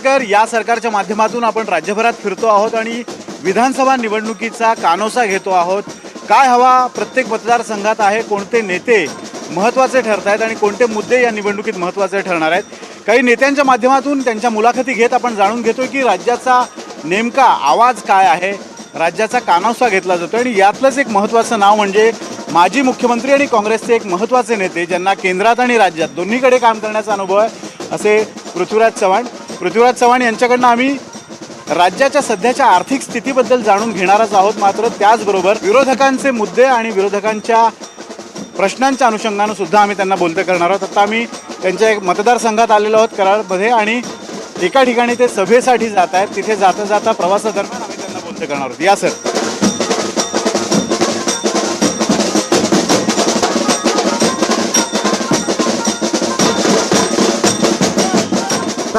जावडेकर या सरकारच्या माध्यमातून आपण राज्यभरात फिरतो आहोत आणि विधानसभा निवडणुकीचा कानोसा घेतो आहोत. काय हवा प्रत्येक मतदारसंघात आहे कोणते नेते महत्त्वाचे ठरत आहेत आणि कोणते मुद्दे या निवडणुकीत महत्त्वाचे ठरणार आहेत? काही नेत्यांच्या माध्यमातून त्यांच्या मुलाखती घेत आपण जाणून घेतोय की राज्याचा नेमका आवाज काय आहे राज्याचा कानोसा घेतला जातो आणि यातलंच एक महत्त्वाचं नाव म्हणजे माजी मुख्यमंत्री आणि काँग्रेसचे एक महत्त्वाचे नेते ज्यांना केंद्रात आणि राज्यात दोन्हीकडे काम करण्याचा अनुभव आहे असे पृथ्वीराज चव्हाण पृथ्वीराज चव्हाण यांच्याकडनं आम्ही राज्याच्या सध्याच्या आर्थिक स्थितीबद्दल जाणून घेणारच आहोत. मात्र त्याचबरोबर विरोधकांचे मुद्दे आणि विरोधकांच्या प्रश्नांच्या अनुषंगानं सुद्धा आम्ही त्यांना बोलते करणार आहोत. आता आम्ही त्यांच्या एक मतदारसंघात आलेलो आहोत कराडमध्ये आणि एका ठिकाणी ते सभेसाठी जात आहेत. तिथे जाता जाता प्रवासादरम्यान आम्ही त्यांना बोलते करणार आहोत. या सर.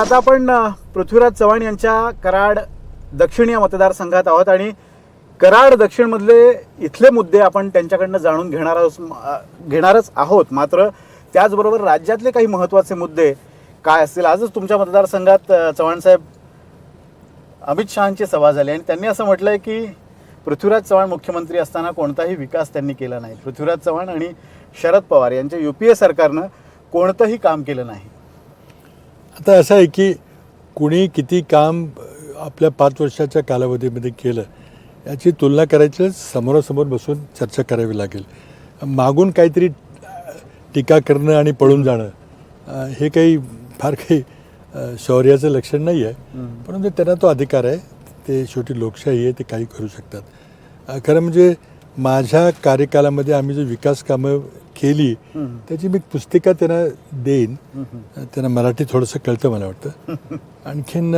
आता आपण पृथ्वीराज चव्हाण यांच्या कराड दक्षिण या मतदारसंघात आहोत आणि कराड दक्षिणमधले इथले मुद्दे आपण त्यांच्याकडनं जाणून घेणार घेणारच आहोत. मात्र त्याचबरोबर राज्यातले काही महत्त्वाचे मुद्दे काय असतील? आजच तुमच्या मतदारसंघात चव्हाण साहेब अमित शहाची सभा झाली आणि त्यांनी असं म्हटलंय की पृथ्वीराज चव्हाण मुख्यमंत्री असताना कोणताही विकास त्यांनी केला नाही. पृथ्वीराज चव्हाण आणि शरद पवार यांच्या युपीए सरकारनं कोणतंही काम केलं नाही. आता असं आहे की कुणी किती काम आपल्या पाच वर्षाच्या कालावधीमध्ये केलं याची तुलना करायची समोरासमोर बसून चर्चा करावी लागेल. मागून काहीतरी टीका करणं आणि पळून जाणं हे काही फार काही शौर्याचं लक्षण नाही आहे. परंतु त्यांना तो अधिकार आहे ते शेवटी लोकशाही आहे ते काही करू शकतात. खरं म्हणजे माझ्या कार्यकालामध्ये आम्ही जो विकास कामं केली त्याची मी पुस्तिका त्यांना देईन. त्यांना मराठी थोडंसं कळतं मला वाटतं. आणखीन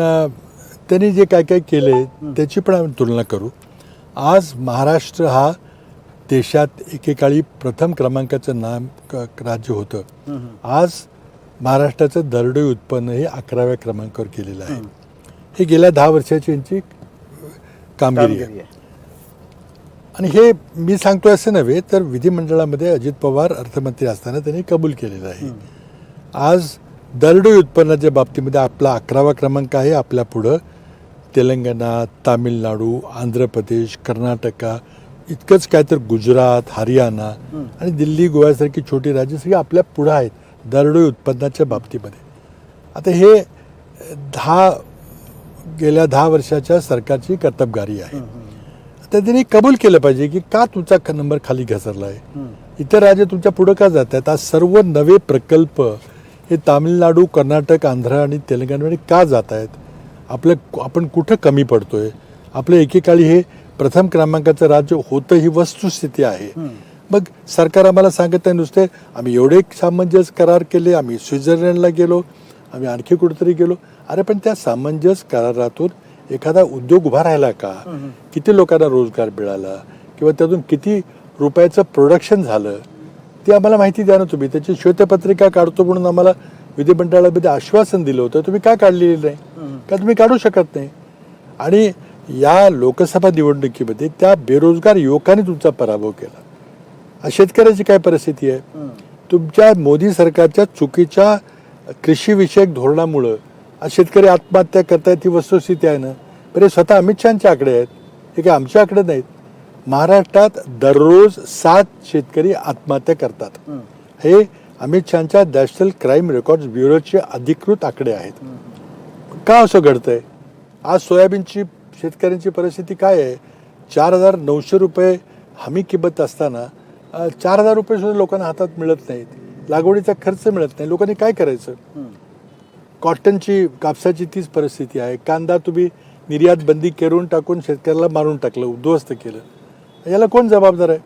त्यांनी जे काय काय केले त्याची पण आम्ही तुलना करू. आज महाराष्ट्र हा देशात एकेकाळी प्रथम क्रमांकाचं नाम राज्य होतं. आज महाराष्ट्राचं दरडोई उत्पन्न हे अकराव्या क्रमांकावर केलेलं आहे. हे गेल्या दहा वर्षाची यांची कामगिरी आहे. आणि हे मी सांगतोय असं नव्हे तर विधिमंडळामध्ये अजित पवार अर्थमंत्री असताना त्यांनी कबूल केलेलं आहे. आज दरडोई उत्पन्नाच्या बाबतीमध्ये आपला अकरावा क्रमांक आहे आपल्या पुढं तेलंगणा तामिळनाडू आंध्र प्रदेश कर्नाटका इतकंच काय तर गुजरात हरियाणा आणि दिल्ली गोव्यासारखी छोटी राज्य सगळी आपल्या पुढं आहेत दरडोई उत्पन्नाच्या बाबतीमध्ये. आता हे दहा गेल्या दहा वर्षाच्या सरकारची कर्तबगारी आहे. तर त्यांनी कबूल केलं पाहिजे की का तुमचा नंबर खाली घसरला आहे इतर राज्य तुमच्या पुढं का जात आहेत आज सर्व नवे प्रकल्प हे तामिळनाडू कर्नाटक आंध्र आणि तेलंगणामध्ये का जात आहेत आपलं आपण कुठं कमी पडतोय? आपलं एकेकाळी हे प्रथम क्रमांकाचं राज्य होतं ही वस्तुस्थिती आहे. मग सरकार आम्हाला सांगत आहे नुसते आम्ही एवढे सामंजस्य करार केले आम्ही स्वित्झर्लंडला गेलो आम्ही आणखी कुठेतरी गेलो. अरे पण त्या सामंजस्य करारातून एखादा उद्योग उभा राहिला का? किती लोकांना रोजगार मिळाला? किंवा त्यातून किती रुपयाचं प्रोडक्शन झालं? ते आम्हाला माहिती द्या ना तुम्ही. त्याची श्वेतपत्रिका काढतो म्हणून आम्हाला विधिमंडळामध्ये आश्वासन दिलं होतं. तुम्ही का काढलेलं नाही? का तुम्ही काढू शकत नाही? आणि या लोकसभा निवडणुकीमध्ये त्या बेरोजगार युवकांनी तुमचा पराभव केला. आज शेतकऱ्याची काय परिस्थिती आहे? तुमच्या मोदी सरकारच्या चुकीच्या कृषीविषयक धोरणामुळं शेतकरी आत्महत्या करतायत ही वस्तुस्थिती आहे ना. बरे स्वतः अमित शहाचे आकडे आहेत हे काही आमचे आकडे नाहीत. महाराष्ट्रात दररोज सात शेतकरी आत्महत्या करतात. हे. अमित शहाच्या नॅशनल क्राईम रेकॉर्ड ब्युरोचे अधिकृत आकडे आहेत. का असं घडतंय? आज सोयाबीनची शेतकऱ्यांची परिस्थिती काय आहे? चार हजार नऊशे रुपये हमी किंमत असताना चार हजार रुपये सुद्धा लोकांना हातात मिळत नाहीत. लागवडीचा खर्च मिळत नाही. लोकांनी काय करायचं? कॉटनची कापसाची तीच परिस्थिती आहे. कांदा तुम्ही निर्यात बंदी करून टाकून शेतकऱ्याला मारून टाकलं उद्ध्वस्त केलं. याला कोण जबाबदार आहे?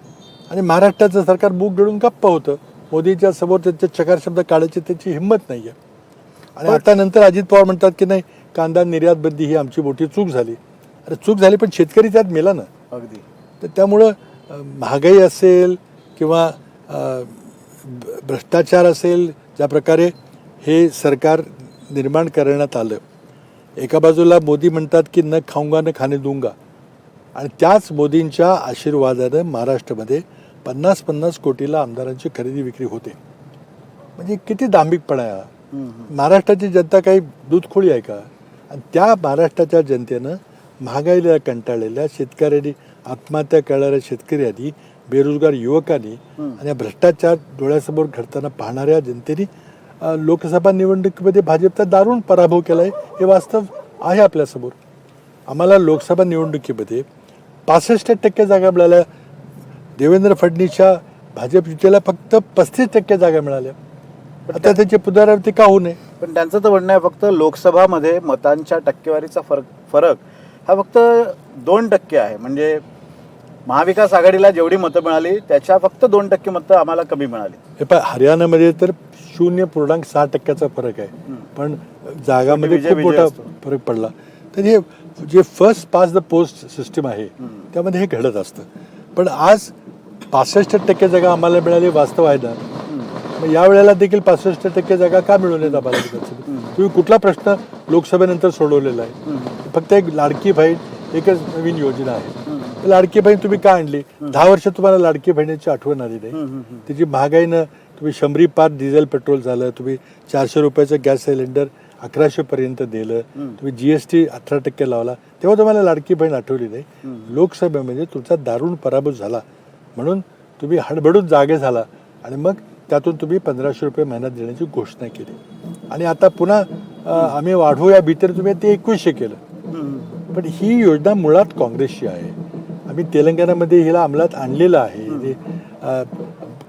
आणि महाराष्ट्राचं सरकार मूग गिळून गप्प होतं. मोदीच्या समोर त्यांचे चकार शब्द काढायची त्याची हिंमत नाही आहे आणि आता नंतर अजित पवार म्हणतात की नाही कांदा निर्यात बंदी ही आमची मोठी चूक झाली. अरे चूक झाली पण शेतकरी त्यात मेला ना. अगदी. तर त्यामुळं महागाई असेल किंवा भ्रष्टाचार असेल ज्या प्रकारे हे सरकार निर्माण करण्यात आलं. एका बाजूला मोदी म्हणतात की न खाऊंगा न खाणे दूंगा. आणि त्याच मोदींच्या आशीर्वादानं महाराष्ट्रामध्ये पन्नास पन्नास कोटीला आमदारांची खरेदी विक्री होते. म्हणजे किती दांभिकपणा आहे. महाराष्ट्राची जनता काही दूधखोळी आहे का? आणि त्या महाराष्ट्राच्या जनतेनं महागाईला कंटाळलेल्या शेतकऱ्यांनी आत्महत्या करणाऱ्या शेतकऱ्यांनी बेरोजगार युवकांनी आणि भ्रष्टाचार डोळ्यासमोर घडताना पाहणाऱ्या जनतेने लोकसभा निवडणुकीमध्ये भाजपचा दारुण पराभव केला आहे हे वास्तव आहे आपल्यासमोर आम्हाला लोकसभा निवडणुकीमध्ये पासष्ट टक्के जागा मिळाल्या. देवेंद्र फडणवीसच्या भाजप युतीला फक्त पस्तीस टक्के जागा मिळाल्या. आता त्याची पुनरावृत्ती का होऊ नये? पण त्यांचं तर म्हणणं आहे फक्त लोकसभामध्ये मतांच्या टक्केवारीचा फरक फरक हा फक्त दोन टक्के आहे. म्हणजे महाविकास आघाडीला जेवढी मतं मिळाली त्याच्या फक्त दोन टक्के मतं आम्हाला कमी मिळाली. हे पण हरियाणामध्ये तर शून्य पूर्णांक सहा टक्क्याचा फरक आहे. पण जागामध्ये खूप मोठा. फरक पडला. तर हे जे first past the post system आहे त्यामध्ये हे घडत असतं. पण आज पासष्ट टक्के जागा आम्हाला मिळाली वास्तव आहे ना. मग या वेळेला देखील पासष्ट टक्के जागा का मिळवून येत आम्हाला? तुम्ही कुठला प्रश्न लोकसभेनंतर सोडवलेला आहे? फक्त एक लाडकी बहीण एकच नवीन योजना आहे. लाडकी बहीण तुम्ही का आणली? दहा वर्ष तुम्हाला लाडकी बहिणीची आठवण आली नाही. त्याची महागाईनं तुम्ही शंभरी पार डिझेल पेट्रोल झालं तुम्ही चारशे रुपयाचं गॅस सिलेंडर अकराशे पर्यंत दिलं तुम्ही जीएसटी अठरा टक्के लावला. तेव्हा तुम्हाला लाडकी बहीण आठवली नाही. लोकसभेमध्ये तुमचा दारुण पराभव झाला. म्हणून तुम्ही हडबडून जागे झाला आणि मग त्यातून तुम्ही पंधराशे रुपये महिन्यात देण्याची घोषणा केली. आणि आता पुन्हा आम्ही वाढवूया भीतर तुम्ही ते एकवीसशे केलं. पण ही योजना मुळात काँग्रेसची आहे. आम्ही तेलंगणामध्ये हिला अंमलात आणलेलं आहे.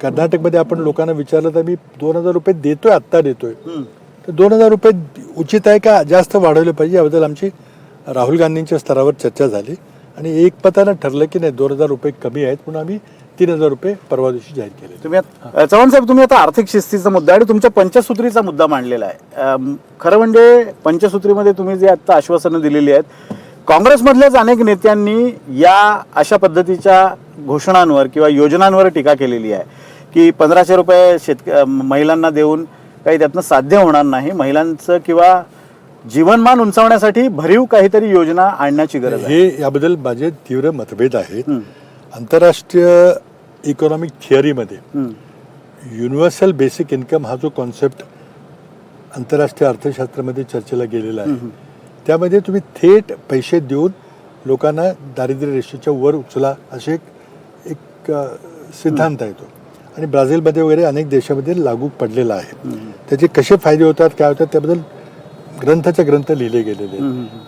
कर्नाटकमध्ये आपण लोकांना विचारलं तर मी दोन हजार रुपये देतोय आत्ता देतोय. तर दोन हजार रुपये उचित आहे का? जास्त वाढवले पाहिजे याबद्दल आमची राहुल गांधींच्या स्तरावर चर्चा झाली. आणि एक पतानं ठरलं की नाही दोन हजार रुपये कमी आहेत म्हणून आम्ही तीन हजार रुपये परवा दिवशी जाहीर केले. तुम्ही चव्हाण साहेब तुम्ही आता आर्थिक शिस्तीचा मुद्दा आणि तुमच्या पंचसूत्रीचा मुद्दा मांडलेला आहे. खरं म्हणजे पंचसूत्रीमध्ये तुम्ही जे आता आश्वासनं दिलेली आहेत काँग्रेसमधल्याच अनेक नेत्यांनी या अशा पद्धतीच्या घोषणांवर किंवा योजनांवर टीका केलेली आहे की पंधराशे रुपये शेतक महिलांना देऊन काही त्यातनं साध्य होणार नाही. महिलांचं किंवा जीवनमान उंचावण्यासाठी भरीव काहीतरी योजना आणण्याची गरज आहे. हे याबद्दल माझे तीव्र मतभेद आहेत. आंतरराष्ट्रीय इकॉनॉमिक थिअरीमध्ये. युनिव्हर्सल बेसिक इन्कम हा जो कॉन्सेप्ट आंतरराष्ट्रीय अर्थशास्त्रामध्ये चर्चेला गेलेला आहे. त्यामध्ये तुम्ही थेट पैसे देऊन लोकांना दारिद्र्य रेषेच्या वर उचला असे एक सिद्धांत आहे तो. आणि ब्राझीलमध्ये वगैरे अनेक देशामध्ये लागू पडलेला आहे. त्याचे कसे फायदे होतात काय होतात त्याबद्दल ग्रंथाच्या ग्रंथ लिहिले गेलेले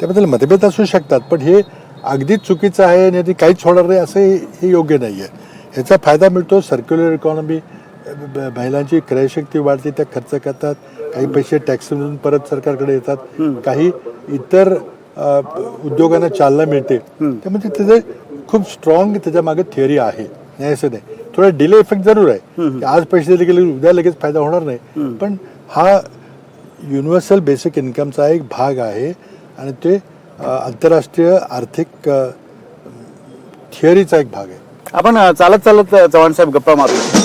त्याबद्दल मतभेद असू शकतात पण हे अगदीच चुकीचं आहे आणि ते काहीच होणार नाही असं हे हे योग्य नाही आहे ह्याचा फायदा मिळतो सर्क्युलर इकॉनॉमी महिलांची क्रयशक्ती वाढते त्या खर्च करतात. काही पैसे टॅक्समधून परत सरकारकडे येतात. काही इतर उद्योगांना चालना मिळते. त्यामुळे त्याचे खूप स्ट्रॉंग त्याच्यामागे थिअरी आहे. नाही असं नाही. थोडा डिले इफेक्ट जरूर आहे. की आज पैसे दिले गेले उद्या लगेच फायदा होणार नाही. पण हा युनिव्हर्सल बेसिक इन्कमचा एक भाग आहे. आणि ते आंतरराष्ट्रीय आर्थिक थिअरीचा एक भाग आहे. आपण चालत चालत चव्हाण साहेब गप्पा मारू.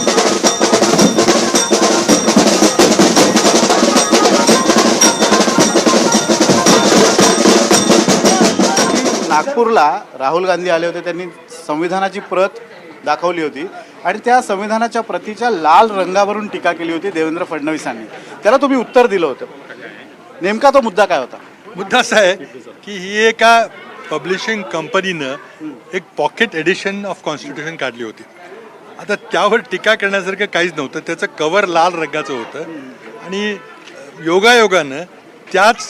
सिंगापूरला राहुल गांधी आले होते त्यांनी संविधानाची प्रत दाखवली होती आणि त्या संविधानाच्या प्रतीच्या लाल रंगावरून टीका केली होती देवेंद्र फडणवीसांनी. त्याला तुम्ही उत्तर दिलं होतं. नेमका तो मुद्दा काय होता? मुद्दा असा आहे की ही एका पब्लिशिंग कंपनीनं एक पॉकेट एडिशन ऑफ कॉन्स्टिट्यूशन काढली होती. आता त्यावर टीका करण्यासारखं काहीच नव्हतं त्याचं कवर लाल रंगाचं होतं. आणि योगायोगानं त्याच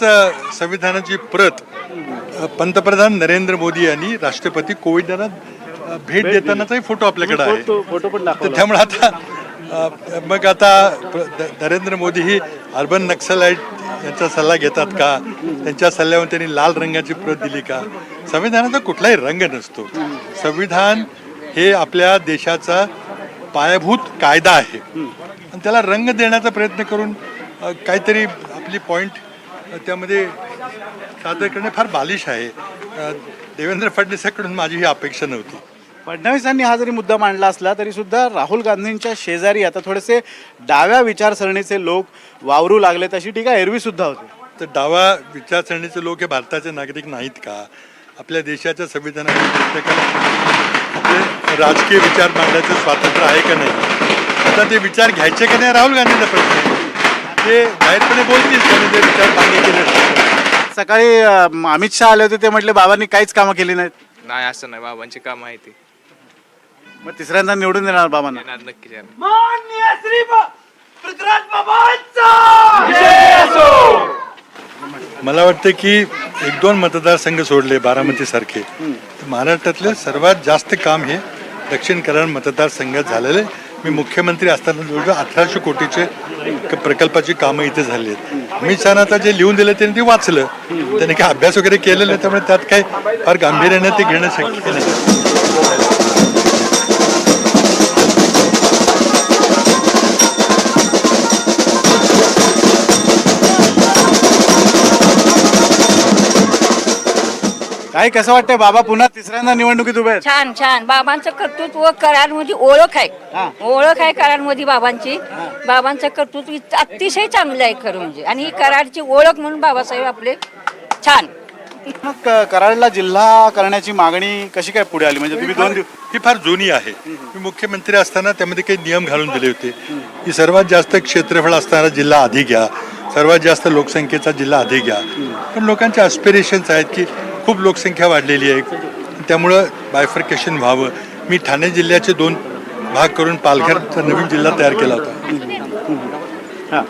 संविधानाची प्रत पंतप्रधान नरेंद्र मोदी यांनी राष्ट्रपती कोविंद यांना अ, भेट देतानाचाही फोटो आपल्याकडे आहे. फोटो पण त्यामुळे आता मग आता नरेंद्र मोदी ही अर्बन नक्सलाईट यांचा सल्ला घेतात का? त्यांच्या सल्ल्यावर त्यांनी लाल रंगाची प्रत दिली का? संविधानाचा कुठलाही रंग नसतो. संविधान हे आपल्या देशाचा पायाभूत कायदा आहे. आणि त्याला रंग देण्याचा प्रयत्न करून काहीतरी आपली पॉईंट त्यामध्ये सादर करणे फार बालिश आहे. देवेंद्र फडणवीसांकडून माझी ही अपेक्षा नव्हती. फडणवीसांनी हा जरी मुद्दा मांडला असला तरी सुद्धा राहुल गांधींच्या शेजारी आता थोडेसे डाव्या विचारसरणीचे लोक वावरू लागलेत अशी टीका एरवी सुद्धा होती. तर डावा विचारसरणीचे लोक हे भारताचे नागरिक नाहीत का? आपल्या देशाच्या संविधानाने प्रत्येकाला राजकीय विचार मांडण्याचं स्वातंत्र्य आहे का नाही? आता ते विचार घ्यायचे का नाही? राहुल गांधीचा प्रश्न आहे. ते जाहीरपणे बोलतील त्यांनी ते विचार मान्य केले. सकाळी अं, अमित शहा आले होते ते म्हटले बाबांनी काहीच कामं केली नाहीत. नाही असं नाही बाबांची काम आहे ती. मग तिसऱ्यांदा निवडून देणार बाबांना. येणार नक्कीच येणार. मला वाटतं की एक दोन मतदारसंघ सोडले बारामती सारखे. महाराष्ट्रातले सर्वात जास्त काम हे दक्षिण कल्याण मतदारसंघात झालेले मी मुख्यमंत्री असताना जवळजवळ अठराशे कोटीचे प्रकल्पाची कामं इथे झाली आहेत. अमित शहाना आता जे लिहून दिलं त्यांनी ते वाचलं. त्यांनी काय अभ्यास वगैरे केलेलं त्यामुळे त्यात काही फार गांभीर्याने ते घेणं शक्य नाही. काय कसं वाटतंय? बाबा पुन्हा तिसऱ्यांदा निवडणुकीत उभे आहेत. छान छान. बाबांचं कर्तृत्व कराडमध्ये ओळख हा. आहे ओळख आहे कराडमध्ये बाबांची. बाबांचं कर्तृत्व इत- अतिशय चांगलं आहे खरं म्हणजे. आणि ही कराडची ओळख म्हणून बाबासाहेब आपले छान. मग क- कराडला जिल्हा करण्याची मागणी कशी काय पुढे आली? म्हणजे तुम्ही दोन दिवस ही फार जुनी आहे. मी मुख्यमंत्री असताना त्यामध्ये काही नियम घालून दिले होते. की सर्वात जास्त क्षेत्रफळ असणारा जिल्हा आधी घ्या. सर्वात जास्त लोकसंख्येचा जिल्हा आधी घ्या. पण लोकांचे अस्पिरेशन्स आहेत की खूप लोकसंख्या वाढलेली आहे. त्यामुळं बायफर्केशन व्हावं. मी ठाणे जिल्ह्याचे दोन भाग करून पालघरचा नवीन जिल्हा तयार केला होता. हा.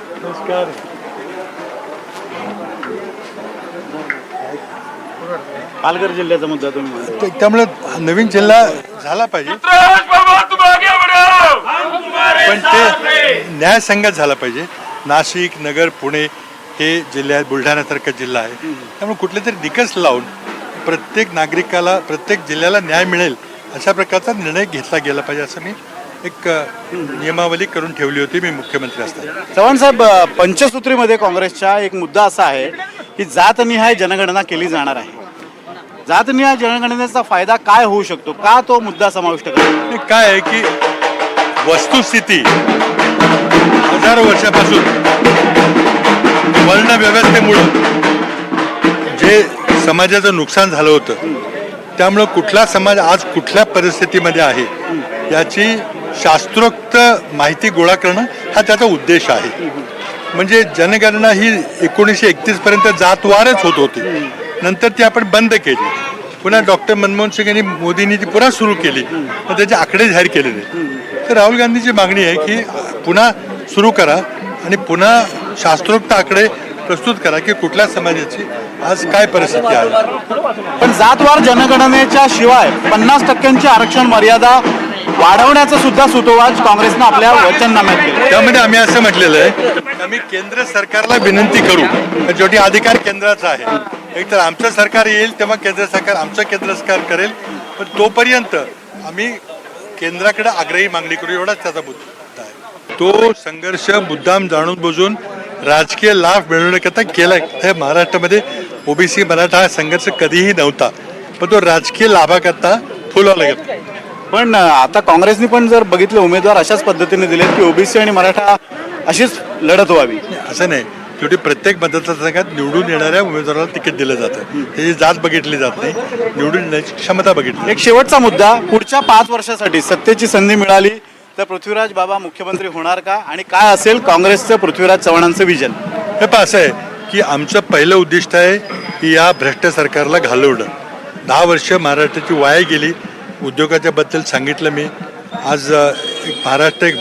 पालघर जिल्ह्याचा मुद्दा तुम्ही त्यामुळे नवीन जिल्हा झाला पाहिजे. पण ते न्यायसंगत झाला पाहिजे. नाशिक नगर पुणे हे जिल्हे आहेत बुलढाण्यासारखा जिल्हा आहे. त्यामुळे कुठले तरी निकष लावून प्रत्येक नागरिकाला प्रत्येक जिल्ह्याला न्याय मिळेल अशा प्रकारचा निर्णय घेतला गेला पाहिजे असं मी एक नियमावली करून ठेवली होती मी मुख्यमंत्री असताना. चव्हाण साहेब पंचसूत्रीमध्ये काँग्रेसच्या एक मुद्दा असा आहे की जातनिहाय जनगणना केली जाणार आहे. जातनिहाय जनगणनेचा फायदा काय होऊ शकतो? का तो मुद्दा समाविष्ट करा हे काय आहे की वस्तुस्थिती हजारो वर्षापासून वर्ण व्यवस्थेमुळं जे समाजाचं नुकसान झालं होतं. त्यामुळं कुठला समाज आज कुठल्या परिस्थितीमध्ये आहे याची शास्त्रोक्त माहिती गोळा करणं हा त्याचा उद्देश आहे. म्हणजे जनगणना ही एकोणीसशे एकतीस पर्यंत जातवारच होत होती. नंतर ती आपण बंद केली. पुन्हा डॉक्टर मनमोहन सिंग यांनी मोदींनी ती पुन्हा सुरू केली. पण त्याचे आकडे जाहीर केलेले. तर राहुल गांधीची मागणी आहे की पुन्हा सुरू करा आणि पुन्हा शास्त्रोक्त आकडे प्रस्तुत करा की कुठल्या समाजाची आज काय परिस्थिती आहे? पण जातवार जनगणनेच्या शिवाय पन्नास टक्क्यांची आरक्षण मर्यादा वाढवण्याचा सुद्धा सुतोवाच काँग्रेसनं आपल्या वचननाम्यात केलं. त्यामध्ये आम्ही असं म्हटलेलं आहे आम्ही केंद्र सरकारला विनंती करू शेवटी अधिकार केंद्राचा आहे एक तर आमचं सरकार येईल तेव्हा केंद्र सरकार आमचं केंद्र सरकार करेल पण तोपर्यंत आम्ही केंद्राकडे आग्रही मागणी करू एवढाच त्याचा मुद्दा आहे. तो संघर्ष मुद्दाम जाणून बुजून राजकीय लाभ मिळवण्याकरता केला हे महाराष्ट्रामध्ये ओबीसी मराठा हा संघर्ष कधीही नव्हता. पण तो राजकीय लाभाकरता फुलवला गेला पण आता काँग्रेसनी पण जर बघितलं उमेदवार अशाच पद्धतीने दिलेत की ओबीसी आणि मराठा अशीच लढत व्हावी. असं नाही. शेवटी प्रत्येक मतदारसंघात निवडून येणाऱ्या उमेदवाराला तिकीट दिलं जातं. त्याची जात बघितली जात नाही. निवडून येण्याची क्षमता बघितली एक शेवटचा मुद्दा पुढच्या पाच वर्षासाठी सत्तेची संधी मिळाली तर पृथ्वीराज बाबा मुख्यमंत्री होणार का? आणि काय असेल काँग्रेसचं पृथ्वीराज चव्हाणांचं विजन हे पहा असं आहे की आमचं पहिलं उद्दिष्ट आहे की या भ्रष्ट सरकारला घालवणं. दहा वर्ष महाराष्ट्राची वाया गेली. उद्योगाच्या बद्दल सांगितलं मी. आज एक महाराष्ट्र एक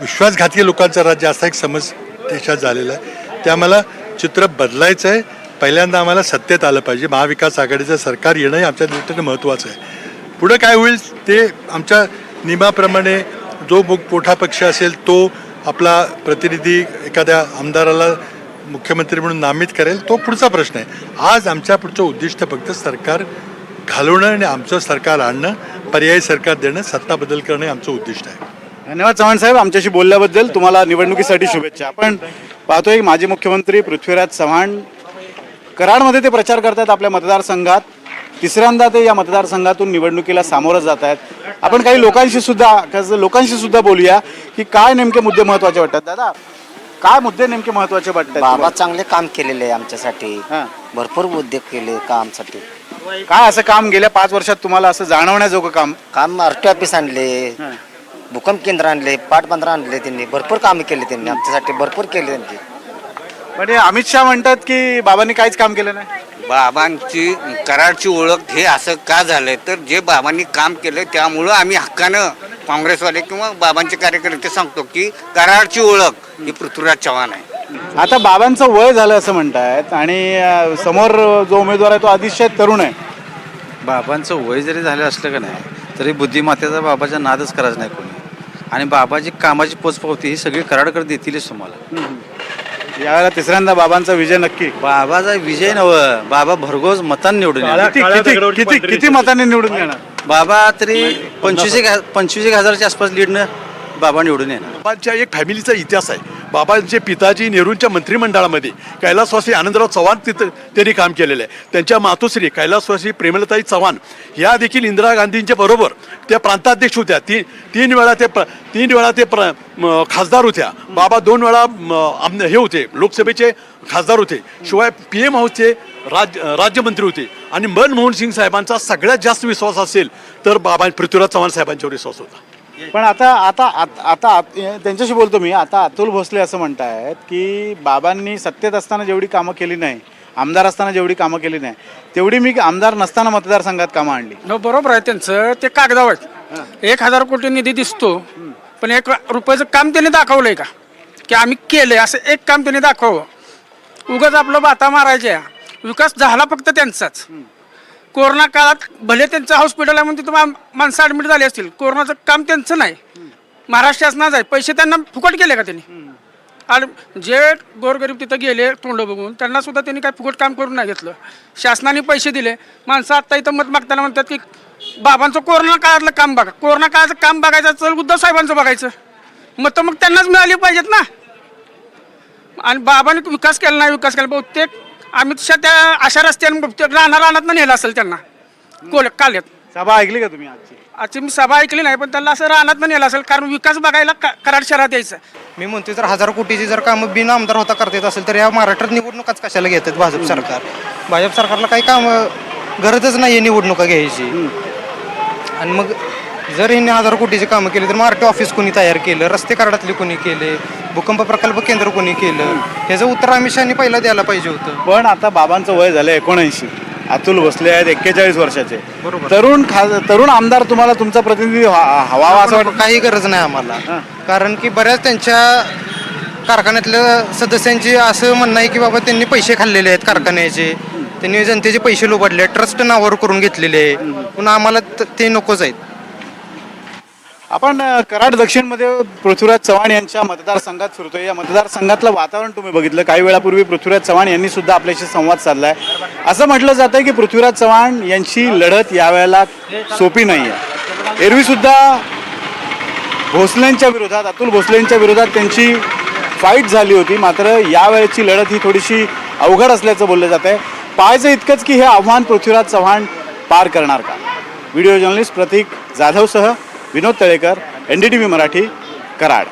विश्वासघातीय लोकांचं राज्य असा एक समज देशात झालेला आहे. ते आम्हाला चित्र बदलायचं आहे. पहिल्यांदा आम्हाला सत्तेत आलं पाहिजे. महाविकास आघाडीचं सरकार येणं हे आमच्या दृष्टीने महत्त्वाचं आहे. पुढं काय होईल ते आमच्या नियमाप्रमाणे जो मोठा पक्ष असेल तो आपला प्रतिनिधी एखाद्या आमदाराला मुख्यमंत्री म्हणून नामित करेल तो पुढचा प्रश्न आहे. आज आमच्या पुढचं उद्दिष्ट फक्त सरकार घालवणं आणि आमचं सरकार आणणं पर्यायी सरकार देणं सत्ता बदल करणं हे आमचं उद्दिष्ट आहे. धन्यवाद चव्हाण साहेब आमच्याशी बोलल्याबद्दल तुम्हाला निवडणुकीसाठी शुभेच्छा. आपण पाहतोय माजी मुख्यमंत्री पृथ्वीराज चव्हाण कराडमध्ये ते प्रचार करतात आपल्या मतदारसंघात. तिसऱ्यांदा ते या मतदारसंघातून निवडणुकीला सामोरं जात आहेत. आपण काही लोकांशी सुद्धा लोकांशी सुद्धा बोलूया की काय नेमके मुद्दे महत्त्वाचे वाटतात. दादा काय मुद्दे नेमके महत्त्वाचे वाटतात? बाबा? चांगले काम केलेले आहे आमच्यासाठी. हां. भरपूर उद्योग केले कामसाठी. काय असं काम गेल्या पाच वर्षात तुम्हाला असं जाणवण्याजोगं काम? काम आर टी ऑफिस आणले. भूकंप केंद्र आणले पाटबंधारे आणले त्यांनी. भरपूर कामे केली त्यांनी. आमच्यासाठी भरपूर केले पण हे अमित शहा म्हणतात की बाबांनी काहीच काम केलं नाही. बाबांची कराडची ओळख हे असं का झालंय? तर जे बाबांनी काम केलं त्यामुळं आम्ही हक्कानं काँग्रेसवाले किंवा बाबांचे कार्यकर्ते सांगतो की कराडची ओळख ही पृथ्वीराज चव्हाण आहे. आता बाबांचं वय झालं असं म्हणतायत आणि अं, समोर जो उमेदवार आहे तो अतिशय तरुण आहे. बाबांचं वय जरी झालं असलं का नाही तरी बुद्धिमत्तेचा बाबाचा नादच करायचा नाही कोणी. आणि बाबाची कामाची पोचपावती ही सगळी कराडकडे देतीलच तुम्हाला. यावेळेला तिसऱ्यांदा बाबांचा विजय नक्की बाबाचा विजय नव बाबा भरघोस मतांनी निवडून येणार. किती किती किती किती मतांनी निवडून येणार बाबा तरी पंचवीस एक पंचवीस एक हजारच्या आसपास लीडनं बाबा निवडून येणार. बाबांच्या एक फॅमिलीचा इतिहास आहे. बाबांचे पिताजी नेहरूंच्या मंत्रिमंडळामध्ये कैलासवासी आनंदराव चव्हाण तिथं त्यांनी काम केलेलं आहे. त्यांच्या मातोश्री कैलासवासी प्रेमलताई चव्हाण ह्या देखील इंदिरा गांधींच्या बरोबर त्या प्रांताध्यक्ष होत्या. ती तीन वेळा ते प्र तीन वेळा ते प्र खासदार होत्या. बाबा दोन वेळा आम- हे होते लोकसभेचे खासदार होते. शिवाय पी एम हाऊसचे राज राज्यमंत्री होते. आणि मनमोहन सिंग साहेबांचा सगळ्यात जास्त विश्वास असेल तर बाबा पृथ्वीराज चव्हाण साहेबांच्यावर विश्वास होता. पण आता आता आत- आता आत- त्यांच्याशी बोलतो मी. आता अतुल भोसले असं म्हणतायत की बाबांनी सत्तेत असताना जेवढी कामं केली नाही आमदार असताना जेवढी कामं केली नाही तेवढी मी आमदार नसताना मतदारसंघात कामं आणली. हो बरोबर आहे त्यांचं. ते कागदावर. एक हजार कोटी निधी दिसतो पण एक रुपयाचं काम त्यांनी दाखवलंय का? की आम्ही केलंय असं एक काम त्यांनी दाखवावं. उगाच आपलं बाता मारायच्या. विकास झाला फक्त त्यांचाच. कोरोना काळात भले त्यांचं हॉस्पिटल आहे म्हणून तिथं माणसं ॲडमिट झाली असतील कोरोनाचं काम त्यांचं नाही. महाराष्ट्र शासनाचं आहे. पैसे त्यांना फुकट केले का त्यांनी? आणि जे गोरगरीब तिथं गेले तोंड बघून त्यांना सुद्धा त्यांनी काय फुकट काम करून नाही घेतलं. शासनाने पैसे दिले. माणसं आत्ता इथं मत मागताना म्हणतात की बाबांचं कोरोना काळातलं काम बघा. कोरोना काळाचं काम बघायचं चल उद्धव साहेबांचं बघायचं. मतं मग त्यांनाच मिळाली पाहिजेत ना. आणि बाबांनी विकास केला नाही विकास केला. बहुतेक अमित शहा त्या अशा रस्त्याने राहणार राहणार नेलं असेल त्यांना. कोल काल्यात सभा ऐकली का तुम्ही आजची? आजची मी सभा ऐकली नाही पण त्यांना असं राहणार नेलं असेल कारण विकास बघायला का- कराड शहरात यायचं. मी म्हणतो जर हजार कोटीची जर कामं बिन आमदार होता करता येत असेल तर या महाराष्ट्रात निवडणुकाच कशाला घेतात भाजप सरकार? भाजप सरकारला काही काम गरजच नाही आहे निवडणुका घ्यायची. आणि मग जर यांनी हजार कोटीची कामं केली तर टी ऑफिस कोणी तयार केलं? रस्ते कार्डातले कोणी केले? भूकंप प्रकल्प केंद्र कोणी केलं? ह्याचं उत्तर अमित शहानी पहिला द्यायला पाहिजे होतं. पण आता बाबांचं वय झालं एकोणऐंशी. अतुल भोसले आहेत एक्केचाळीस वर्षाचे. तरुण खा तरुण आमदार तुम्हाला तुमचा प्रतिनिधी व्हा- हवा असं वाटतं? काही गरज नाही आम्हाला. कारण की बऱ्याच त्यांच्या कारखान्यातल्या सदस्यांची असं म्हणणं आहे की बाबा त्यांनी पैसे खाल्लेले आहेत कारखान्याचे. त्यांनी जनतेचे पैसे लोबाडले ट्रस्ट नावावर करून घेतलेले आहे. पण आम्हाला त- ते नकोच आहेत. आपण कराड दक्षिणमध्ये पृथ्वीराज चव्हाण यांच्या मतदारसंघात फिरतोय या मतदारसंघातलं वातावरण तुम्ही बघितलं. काही वेळापूर्वी पृथ्वीराज चव्हाण यांनी सुद्धा आपल्याशी संवाद साधलाय. असं म्हटलं जातंय की पृथ्वीराज चव्हाण यांची लढत यावेळेला सोपी नाही आहे एरवी सुद्धा भोसलेंच्या विरोधात अतुल भोसलेंच्या विरोधात त्यांची फाईट झाली होती. मात्र यावेळेची लढत ही थोडीशी अवघड असल्याचं बोललं जात आहे पाहायचं इतकंच की हे आव्हान पृथ्वीराज चव्हाण पार करणार का? Video journalist Prateek जाधवसह Vinod Talekar N D T V Marathi Karad.